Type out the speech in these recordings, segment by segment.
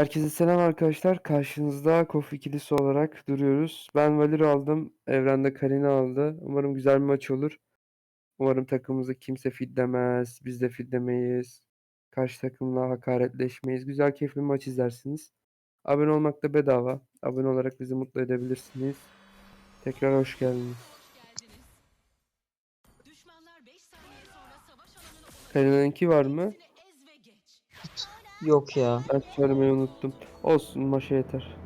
Herkese selam arkadaşlar. Karşınızda Kof ikilisi olarak duruyoruz. Ben Valir aldım. Evrende Karina aldı. Umarım güzel bir maç olur. Umarım takımımızı kimse fitlemez. Biz de fitlemeyiz. Karşı takımla hakaretleşmeyiz. Güzel keyifli bir maç izlersiniz. Abone olmak da bedava. Abone olarak bizi mutlu edebilirsiniz. Tekrar hoş geldiniz. Düşmanlar 5 saniye sonra savaş alanına Karina'nınki var mı? Yok ya. Ben söylemeyi unuttum. Olsun maşa yeter.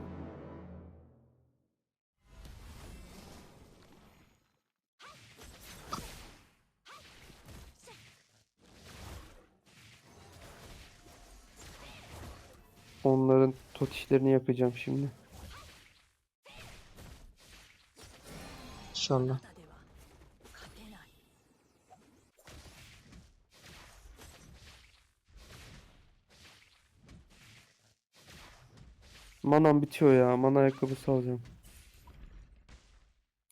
Onların tot işlerini yapacağım şimdi. İnşallah. Manam bitiyor ya. Mana ayakkabısı alacağım.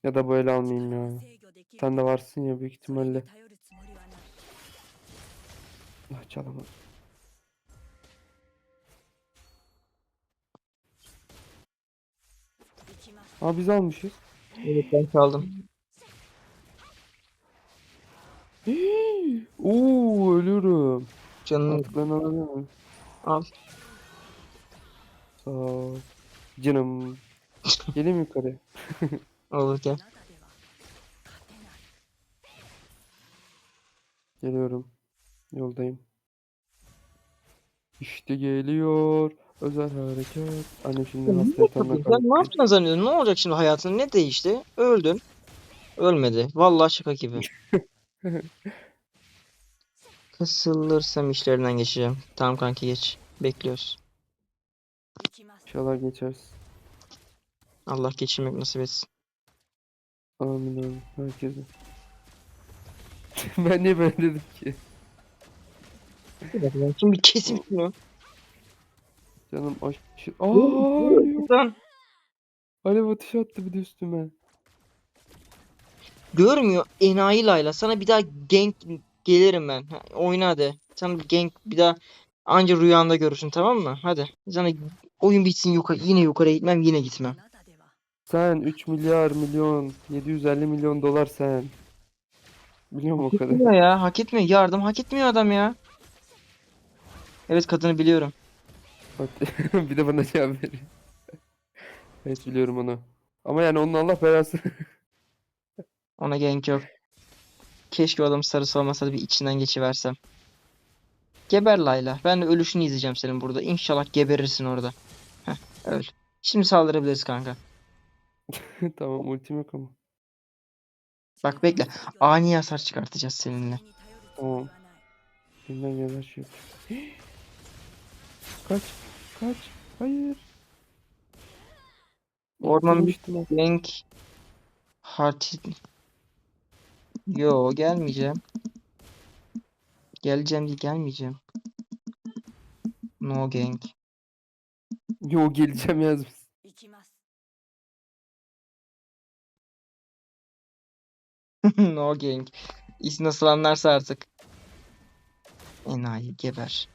Ya da böyle almayayım ya. Sen de varsın ya büyük ihtimalle. Ah çalamadım. Aa biz almışız. Evet ben çaldım. Oo ölüyorum. Canım Artık ben alamıyorum. al. Sağ ol. Canım. Gelin yukarı. Olur gel. Geliyorum. Yoldayım. İşte geliyor. Özel harekat. Annem şimdi Sen yatamda ne yapacaksın zannediyorsun? Ne olacak şimdi hayatın? Ne değişti? Öldün. Ölmedi. Vallahi şaka gibi. Kısılırsam işlerinden geçeceğim. Tamam kanki geç. Bekliyoruz. İnşallah geçeriz. Allah geçirmek nasip etsin. Amin amin. Herkese. ben niye böyle dedim ki? Şimdi bir kesim şunu. Canım aşırı... Aa, Lan. Alev ateşi attı bir de üstüme. Görmüyor enayi Layla. Sana bir daha gank gelirim ben. Ha, oyna hadi. Sana bir gank bir daha anca rüyanda görürsün tamam mı? Hadi. Sana oyun bitsin yukarı yine yukarı gitmem yine gitmem. Sen 3 milyar milyon 750 milyon dolar sen. Biliyor musun o kadar? etmiyor ya. Hak etmiyor. Yardım hak etmiyor adam ya. Evet kadını biliyorum. Bak, bir de bana cevap veriyor. Evet biliyorum onu. Ama yani onun Allah belası. Ona gank yok. Keşke o adam sarısı olmasa da bir içinden geçiversem. Geber Layla. Ben de ölüşünü izleyeceğim senin burada. İnşallah geberirsin orada. Heh, öl. Şimdi saldırabiliriz kanka. tamam ultim yok ama. Bak bekle. Ani hasar çıkartacağız seninle. Tamam. Elinden gelen her şey yapıyor. Kaç. Kaç. Hayır. Orman o. gank. Heart. Yo gelmeyeceğim. Geleceğim değil gelmeyeceğim. No gank. Yo geleceğim yazmış. no gank. İsmi nasıl anlarsa artık. Enayi geber.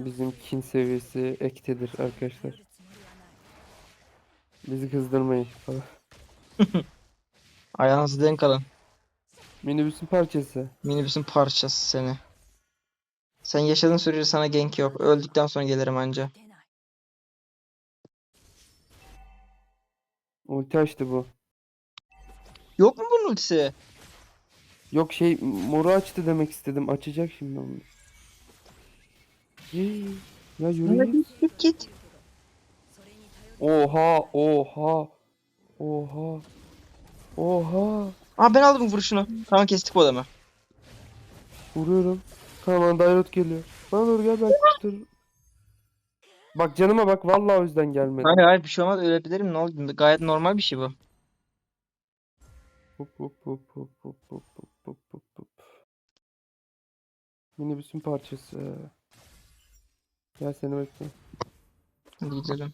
Bizim kin seviyesi ektedir arkadaşlar. Bizi kızdırmayın falan. Ayağınızı denk alın. Minibüsün parçası. Minibüsün parçası seni. Sen yaşadığın sürece sana gank yok. Öldükten sonra gelirim anca. Ulti açtı bu. Yok mu bunun ultisi? Yok şey moru açtı demek istedim. Açacak şimdi onu. Ya yürü git. Git git. Oha oha. Oha. Oha. Aa ben aldım vuruşunu. Tamam kestik bu adamı. Vuruyorum. Tamam Dairot geliyor. Bana doğru gel ben dur. Bak canıma bak vallahi o yüzden gelmedi. Hayır hayır bir şey olmaz ölebilirim ne oldu? Gayet normal bir şey bu. Hop hop hop hop hop hop hop hop hop hop. Minibüsün parçası. Gel seni bekle. Hadi gidelim.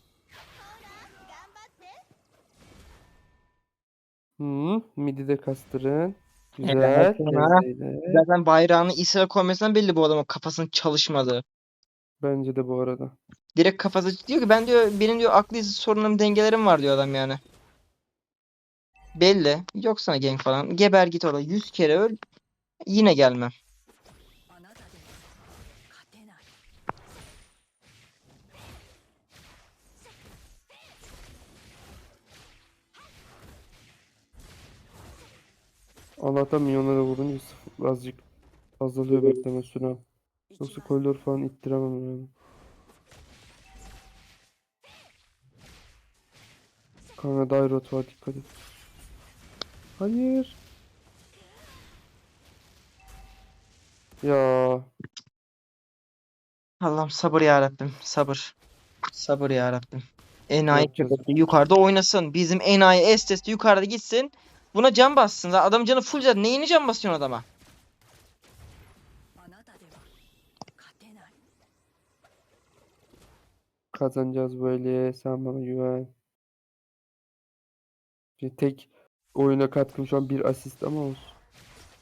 Hı, midi de kastırın. Güzel. Zaten bayrağını İsrail koymasından belli bu adamın kafasının çalışmadığı. Bence de bu arada. Direkt kafası diyor ki ben diyor benim diyor aklı sorunum dengelerim var diyor adam yani. Belli. Yok sana gank falan. Geber git orada. 100 kere öl. Yine gelmem. Allah'tan milyonlara vurunca sıfır, azıcık azalıyor bekleme sürem. Yoksa koridor falan ittiremem yani. Kanka Dairot var dikkat et. Hayır. Ya Allah'ım sabır ya Rabbim. Sabır. Sabır ya Rabbim. Enayi de yukarıda oynasın. Bizim enayi Estes de yukarıda gitsin. Buna can bassın. Adam canı full zaten. Neyini can basıyorsun adama? Kazanacağız böyle. Sen bana güven. Bir tek oyuna katkım şu an bir asist ama olsun.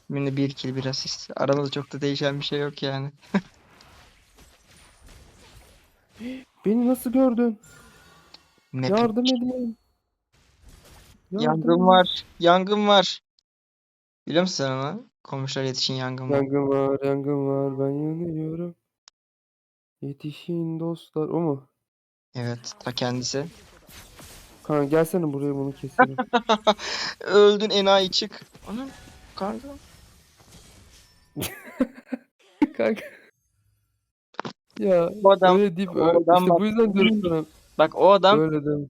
Şimdi bir kill bir asist. Arada çok da değişen bir şey yok yani. Beni nasıl gördün? Map Yardım edin. Yangın var. Yangın var. Biliyor musun sen onu? Komşular yetişin yangın var. Yangın var, yangın var, ben yanıyorum. Yetişin dostlar, o mu? Evet, ta kendisi. Kanka gelsene buraya bunu keselim. Öldün enayi çık. Anam kanka. Kanka. Ya Bu adam- öyle deyip o öyle, adam işte bak- bu yüzden diyorum sana. Bak o adam Öyle deme.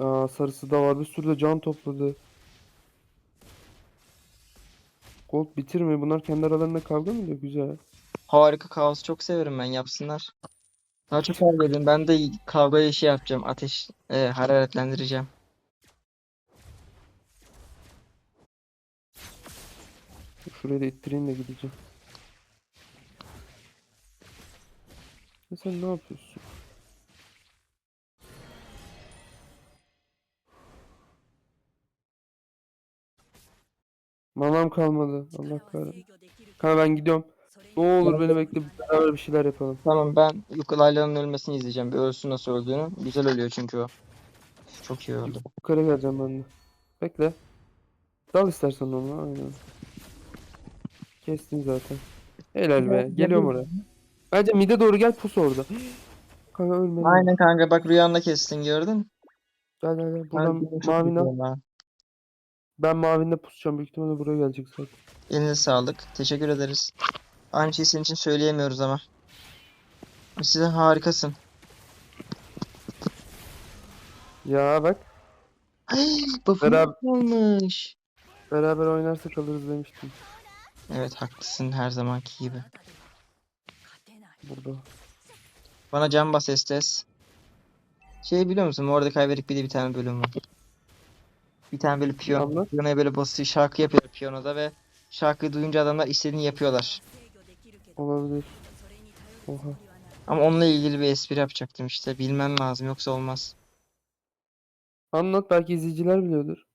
Aa sarısı da var, bir sürü de can topladı. Gold bitirme, bunlar kendi aralarında kavga mı ediyor? Güzel. harika kaos çok severim ben yapsınlar. Daha çok kavga edin. Ben de kavgayı şey yapacağım. Ateş e, hararetlendireceğim. Şurayı da ittireyim de gideceğim. Ya sen ne yapıyorsun? Manam kalmadı. Allah kahretsin. Kanka ben gidiyorum. Ne olur beni bekle beraber bir şeyler yapalım. Tamam ben Layla'nın ölmesini izleyeceğim. Bir ölsün nasıl öldüğünü. Güzel ölüyor çünkü o. Çok iyi öldü. Yukarı geleceğim ben de. Bekle. Dal istersen onu aynen. Kestim zaten. Helal be. Geliyorum oraya. Bence mide doğru gel pus orada. kanka ölme. Aynen kanka bak rüyanda kestin gördün. Gel gel gel. Buradan mavini. Ben mavinde pusacağım. Büyük ihtimalle buraya gelecek zaten. Eline sağlık. Teşekkür ederiz. Aynı şeyi senin için söyleyemiyoruz ama. Size harikasın. Ya bak. Ay, buff'um olmuş. Beraber oynarsak alırız demiştim. Evet haklısın her zamanki gibi. Burada. Bana can bas estes. Şey biliyor musun? Orada kaybedip bir de bir tane bölüm var. Bir tane böyle piyano, piyanoya böyle basıyor, şarkı yapıyor piyanoda ve şarkıyı duyunca adamlar istediğini yapıyorlar. Olabilir. Oha. Ama onunla ilgili bir espri yapacaktım işte. Bilmem lazım yoksa olmaz. Anlat belki izleyiciler biliyordur.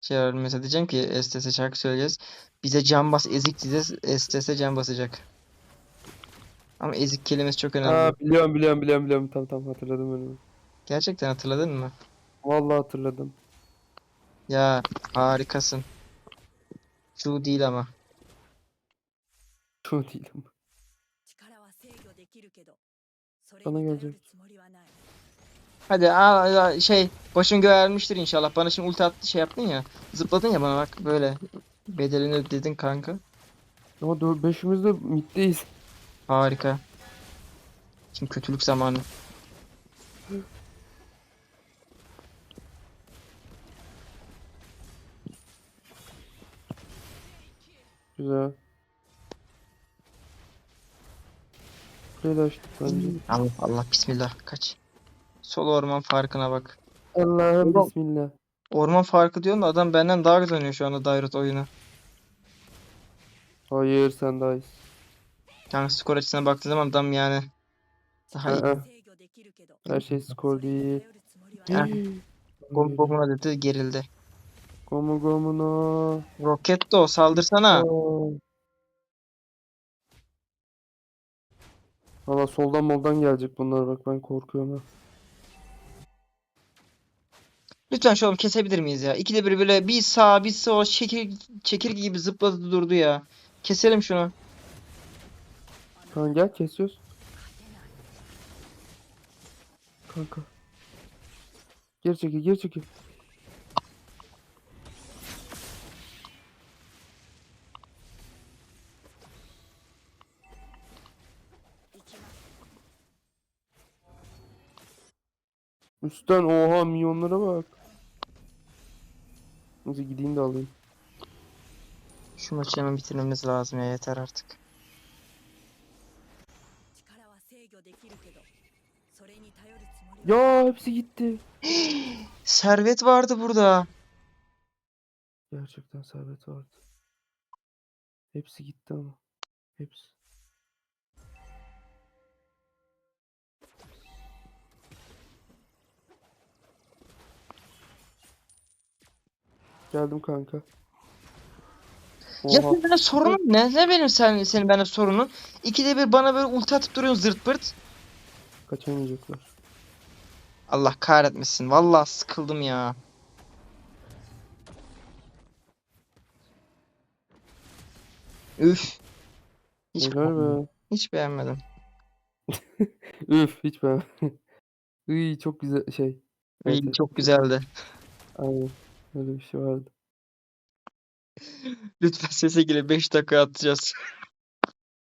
Şey mesela diyeceğim ki Estes'e şarkı söyleyeceğiz. Bize can bas ezik diyeceğiz. Estes'e can basacak. Ama ezik kelimesi çok önemli. Ha, biliyorum biliyorum biliyorum biliyorum. Tamam tamam hatırladım onu. Gerçekten hatırladın mı? Vallahi hatırladım. Ya harikasın. Şu değil ama. Şu değil ama. Bana gelecek. Hadi al, şey başın göğermiştir inşallah. Bana şimdi ulti attı şey yaptın ya. Zıpladın ya bana bak böyle. Bedelini ödedin kanka. Ama 4 5'imiz de middeyiz. Harika. Şimdi kötülük zamanı. Güzel. Güzel açtık bence. Allah Allah bismillah kaç. Sol orman farkına bak. Allah'ım bismillah. Orman farkı diyorsun da adam benden daha kazanıyor şu anda Dairut oyunu. Hayır sen daha iyisin. Yani skor açısından baktığın zaman adam yani daha iyi. Ee, her şey skor değil. Yani, Gombo'na dedi gerildi. Gomu gomuna. Roketto saldırsana. Valla soldan moldan gelecek bunlar bak ben korkuyorum ha. Lütfen şu oğlum kesebilir miyiz ya? İkide bir böyle bir sağ bir sol çekir, çekirge gibi zıpladı durdu ya. Keselim şunu. Kanka gel kesiyoruz. Kanka. Geri çekil geri çekil. Üstten oha milyonlara bak. Neyse gideyim de alayım. Şu maçı hemen bitirmemiz lazım ya yeter artık. Ya hepsi gitti. servet vardı burada. Gerçekten servet vardı. Hepsi gitti ama. Hepsi. Geldim kanka. Ya Oha. senin benimle sorunun ne? Ne benim sen, senin benimle sorunun? İkide bir bana böyle ulti atıp duruyorsun zırt pırt. Kaçamayacaklar. Allah kahretmesin. Vallahi sıkıldım ya. Üf. Hiç, beğenmedim. be. Hiç beğenmedim. Üf hiç be. Iy çok güzel şey. İyi, evet. çok güzeldi. Aynen. Öyle bir şey vardı. Lütfen sese gelin 5 dakika atacağız.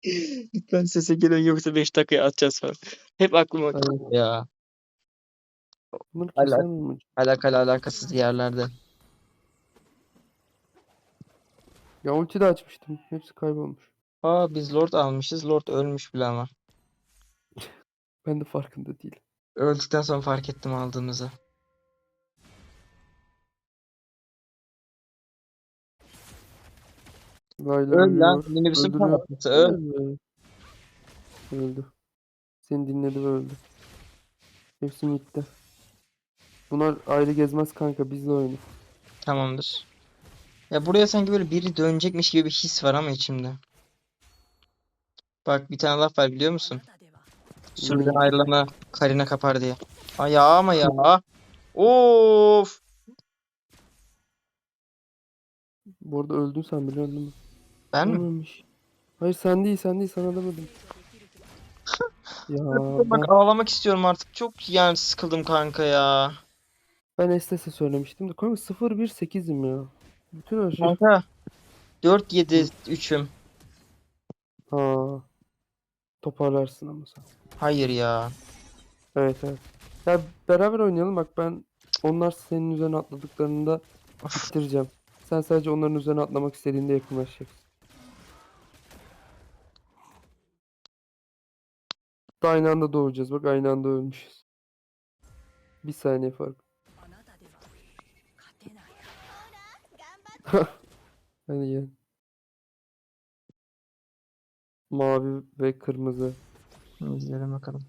Lütfen sese gelin yoksa 5 dakikaya atacağız falan. Hep aklıma ya. Bunları Hala- keser miyim? Alakalı alakasız yerlerde. Ya ulti de açmıştım. Hepsi kaybolmuş. Aa biz Lord almışız. Lord ölmüş bile ama. Ben de farkında değilim. Öldükten sonra fark ettim aldığımızı. Layla Öl lan. Minibüsün Öldürüyor. Öl. Öldü. Seni dinledi ve öldü. Hepsi gitti. Bunlar ayrı gezmez kanka bizle oyna. Tamamdır. Ya buraya sanki böyle biri dönecekmiş gibi bir his var ama içimde. Bak bir tane laf var biliyor musun? Sürüden ayrılana karine kapar diye. Ay ama ya. Of. Bu arada öldün sen biliyorsun değil mi? Ben mi? Hayır sen değil sen değil sana demedim. ya Bak ben, ağlamak istiyorum artık. Çok yani sıkıldım kanka ya. ben Estes'e söylemiştim de kanka 0-1-8'im ya. Bütün her şey. Kanka. 4-7 3'üm. Ha. Toparlarsın ama sen. Hayır ya. Evet evet. Ya beraber oynayalım bak ben onlar senin üzerine atladıklarında bitireceğim. Sen sadece onların üzerine atlamak istediğinde yakınlaşacaksın. Da aynı anda doğacağız. Bak aynı anda ölmüşüz. Bir saniye fark. Hadi gel. Mavi ve kırmızı. İzleyelim bakalım.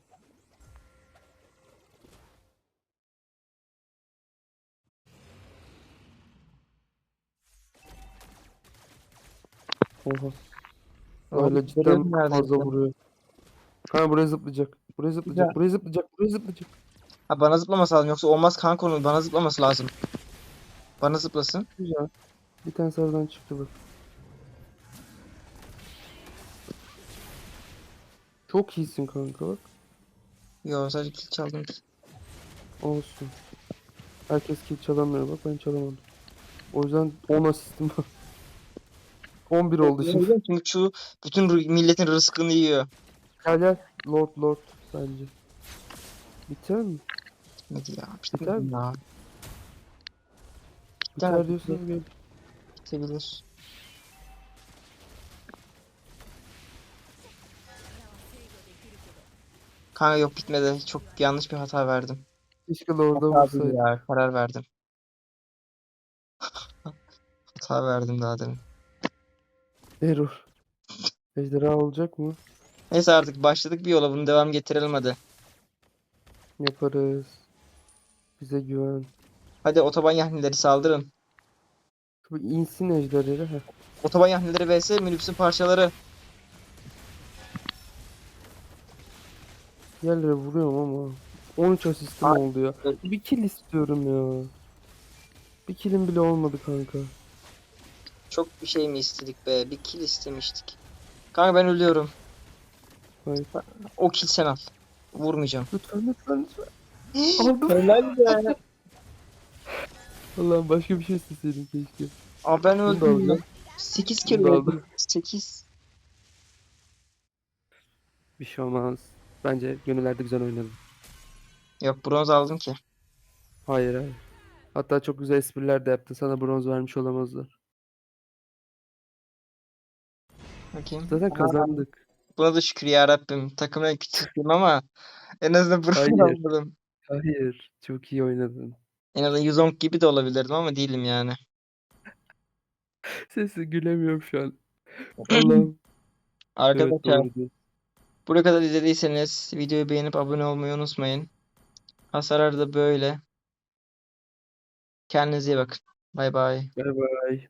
Oha. Öyle cidden fazla vuruyor. Ha buraya zıplayacak. Buraya zıplayacak. Buraya zıplayacak. Buraya zıplayacak. Ha bana zıplaması lazım yoksa olmaz kanka onun bana zıplaması lazım. Bana zıplasın. Güzel. Bir tane sarıdan çıktı bak. Çok iyisin kanka bak. Yo sadece kill çaldım. Olsun. Herkes kill çalamıyor bak ben çalamadım. O yüzden 10 asistim var. 11 oldu şimdi. Çünkü şu bütün milletin rızkını yiyor. Gel gel. Lord Lord bence. Biter mi? Hadi ya. Biter mi? Ya. Biter Biter, diyorsanız gel. Bitebilir. Kanka yok bitmedi. Çok yanlış bir hata verdim. Keşke değil vursaydı. ya. Karar verdim. Hata verdim daha demin. Error. Ejderha olacak mı? Neyse artık başladık bir yola bunu devam getirelim hadi. Yaparız. Bize güven. Hadi otoban yahnileri saldırın. Tabii insin ejderleri. Heh. Otoban yahnileri vs minibüsün parçaları. Yerlere vuruyorum ama 13 asistim Ay- oldu ya. Bir kill istiyorum ya. Bir killim bile olmadı kanka. Çok bir şey mi istedik be? Bir kill istemiştik. Kanka ben ölüyorum. Hayır. O kill sen al. Vurmayacağım. Lütfen lütfen lütfen. Aldım. Helal be. Allah'ım başka bir şey isteseydim keşke. Aa ben öldüm. alacağım. 8 Bunu kere da öldüm. aldım. 8. Bir şey olmaz. Bence gönüllerde güzel oynadım. Yok bronz aldım ki. Hayır hayır. Hatta çok güzel espriler de yaptın. Sana bronz vermiş olamazlar. Bakayım. Zaten kazandık. Buna da şükür ya Rabbim. Takımın küçüktüm ama en azından bronz Hayır. Hayır. Çok iyi oynadın. En azından Yuzong gibi de olabilirdim ama değilim yani. Sesi gülemiyorum şu an. Allah'ım. Evet Arkadaşlar doğru diyorsun. buraya kadar izlediyseniz videoyu beğenip abone olmayı unutmayın. Hasarlar da böyle. Kendinize iyi bakın. Bay bay. Bay bay.